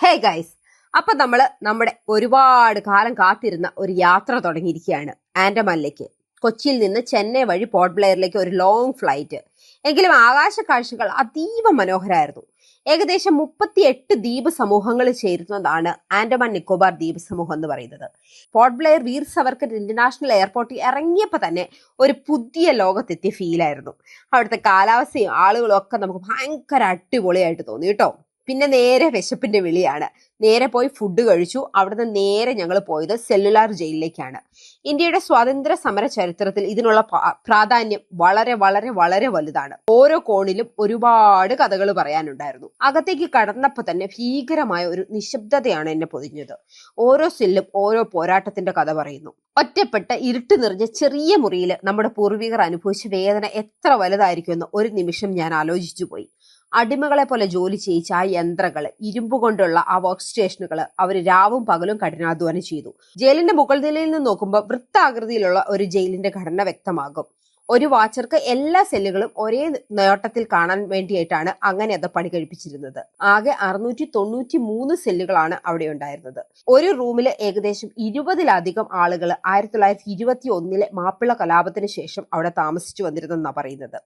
Hey guys അപ്പൊ നമ്മൾ നമ്മുടെ ഒരുപാട് കാലം കാത്തിരുന്ന ഒരു യാത്ര തുടങ്ങിയിരിക്കുകയാണ് ആൻഡമാനിലേക്ക്. കൊച്ചിയിൽ നിന്ന് ചെന്നൈ വഴി പോർട്ട് ബ്ലെയറിലേക്ക് ഒരു ലോങ് ഫ്ലൈറ്റ് എങ്കിലും ആകാശ കാഴ്ചകൾ അതീവ മനോഹരമായിരുന്നു ഏകദേശം മുപ്പത്തിയെട്ട് ദ്വീപ് സമൂഹങ്ങൾ ചേരുന്നതാണ് ആൻഡമാൻ നിക്കോബാർ ദ്വീപ് സമൂഹം എന്ന് പറയുന്നത്. Port Blair Veer Savarkar international എയർപോർട്ടിൽ ഇറങ്ങിയപ്പോൾ തന്നെ ഒരു പുതിയ ലോകത്തെത്തിയ ഫീലായിരുന്നു അവിടുത്തെ കാലാവസ്ഥയും ആളുകളും ഒക്കെ നമുക്ക് ഭയങ്കര അടിപൊളിയായിട്ട് തോന്നി കേട്ടോ. പിന്നെ നേരെ വിശപ്പിന്റെ വിളിയാണ്. നേരെ പോയി ഫുഡ് കഴിച്ചു. അവിടുന്ന് നേരെ ഞങ്ങൾ പോയത് സെല്ലുലാർ ജയിലിലേക്കാണ്. ഇന്ത്യയുടെ സ്വാതന്ത്ര്യ സമര ചരിത്രത്തിൽ ഇതിനുള്ള പ്രാധാന്യം വളരെ വളരെ വളരെ വലുതാണ്. ഓരോ കോണിലും ഒരുപാട് കഥകൾ പറയാനുണ്ടായിരുന്നു. അകത്തേക്ക് കടന്നപ്പോൾ തന്നെ ഭീകരമായ ഒരു നിശബ്ദതയാണ് എന്നെ പൊതിഞ്ഞത്. ഓരോ സെല്ലും ഓരോ പോരാട്ടത്തിന്റെ കഥ പറയുന്നു. ഒറ്റപ്പെട്ട ഇരുട്ട് നിറഞ്ഞ ചെറിയ മുറിയിൽ നമ്മുടെ പൂർവികർ അനുഭവിച്ച വേദന എത്ര വലുതായിരിക്കുമെന്ന് ഒരു നിമിഷം ഞാൻ ആലോചിച്ചു പോയി അടിമകളെ പോലെ ജോലി ചെയ്യിച്ച ആ യന്ത്രങ്ങൾ ഇരുമ്പ് കൊണ്ടുള്ള ആ വർക്ക് സ്റ്റേഷനുകൾ അവർ രാവും പകലും കഠിനാധ്വാനം ചെയ്തു. ജയിലിന്റെ മുകൾ നിലയിൽ നിന്ന് നോക്കുമ്പോൾ വൃത്താകൃതിയിലുള്ള ഒരു ജയിലിന്റെ ഘടന വ്യക്തമാകും. ഒരു വാച്ചർക്ക് എല്ലാ സെല്ലുകളും ഒരേ നേട്ടത്തിൽ കാണാൻ വേണ്ടിയിട്ടാണ് അങ്ങനെ അത് പണി കഴിപ്പിച്ചിരുന്നത്. ആകെ അറുന്നൂറ്റി തൊണ്ണൂറ്റി മൂന്ന് സെല്ലുകളാണ് അവിടെ ഉണ്ടായിരുന്നത്. ഒരു റൂമിൽ ഏകദേശം ഇരുപതിലധികം ആളുകൾ ആയിരത്തി തൊള്ളായിരത്തി ഇരുപത്തി ഒന്നിലെ മാപ്പിള കലാപത്തിന് ശേഷം അവിടെ താമസിച്ചു വന്നിരുന്നെന്നാണ് പറയുന്നത്.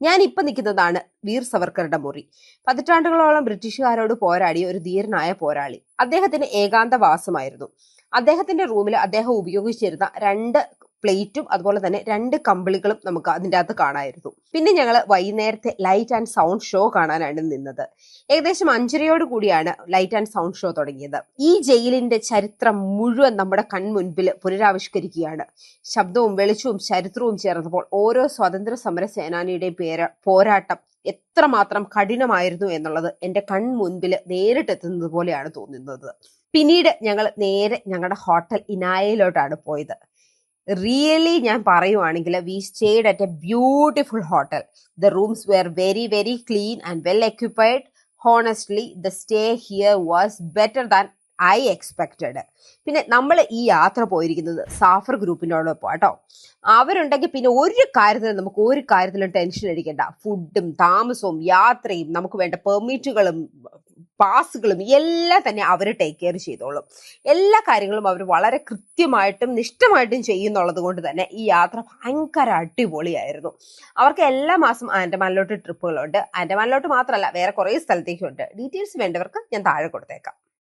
ഞാൻ ഇപ്പം നിൽക്കുന്നതാണ് വീർ സവർക്കറുടെ മുറി. പതിറ്റാണ്ടുകളോളം ബ്രിട്ടീഷുകാരോട് പോരാടിയ ഒരു ധീരനായ പോരാളി. അദ്ദേഹത്തിന് ഏകാന്തവാസമായിരുന്നു. അദ്ദേഹത്തിന്റെ റൂമിൽ അദ്ദേഹം ഉപയോഗിച്ചിരുന്ന രണ്ട് പ്ലേറ്റും അതുപോലെ തന്നെ രണ്ട് കമ്പിളികളും നമുക്ക് അതിന്റെ അകത്ത് കാണായിരുന്നു. പിന്നെ ഞങ്ങൾ വൈകുന്നേരത്തെ ലൈറ്റ് ആൻഡ് സൗണ്ട് ഷോ കാണാനാണ് നിന്നത്. ഏകദേശം അഞ്ചരയോട് കൂടിയാണ് ലൈറ്റ് ആൻഡ് സൗണ്ട് ഷോ തുടങ്ങിയത്. ഈ ജയിലിന്റെ ചരിത്രം മുഴുവൻ നമ്മുടെ കൺമുൻപിൽ പുനരാവിഷ്കരിക്കുകയാണ്. ശബ്ദവും വെളിച്ചവും ചരിത്രവും ചേർന്നപ്പോൾ ഓരോ സ്വാതന്ത്ര്യ സമര സേനാനിയുടെയും പേര പോരാട്ടം എത്രമാത്രം കഠിനമായിരുന്നു എന്നുള്ളത് എന്റെ കൺമുൻപിൽ നേരിട്ടെത്തുന്നത് പോലെയാണ് തോന്നുന്നത്. പിന്നീട് ഞങ്ങൾ നേരെ ഞങ്ങളുടെ ഹോട്ടൽ ഇനായയിലോട്ടാണ് പോയത്. റിയലി ഞാൻ പറയുവാണെങ്കിൽ we stayed at a beautiful hotel the rooms were very very clean and well equipped honestly the stay here was better than I expected പിന്നെ നമ്മൾ ഈ യാത്ര പോയിരിക്കുന്നത് സാഫർ ഗ്രൂപ്പിനോടൊപ്പം കേട്ടോ അവരുണ്ടെങ്കിൽ പിന്നെ ഒരു കാര്യത്തിലും നമുക്ക് ഒരു കാര്യത്തിലും ടെൻഷൻ അടിക്കേണ്ട. ഫുഡും താമസവും യാത്രയും നമുക്ക് വേണ്ട പെർമിറ്റുകളും പാസുകളും എല്ലാം തന്നെ അവർ ടേക്ക് കെയർ ചെയ്തോളും. എല്ലാ കാര്യങ്ങളും അവർ വളരെ കൃത്യമായിട്ടും നിഷ്ഠമായിട്ടും ചെയ്യുന്നുള്ളത് കൊണ്ട് തന്നെ ഈ യാത്ര ഭയങ്കര അടിപൊളിയായിരുന്നു. അവർക്ക് എല്ലാ മാസം ആൻഡമാനിലോട്ട് ട്രിപ്പുകളുണ്ട് ആൻഡമാനിലോട്ട് മാത്രമല്ല വേറെ കുറേ സ്ഥലത്തേക്കുണ്ട് ഡീറ്റെയിൽസ് വേണ്ടവർക്ക് ഞാൻ താഴെ കൊടുത്തേക്കാം.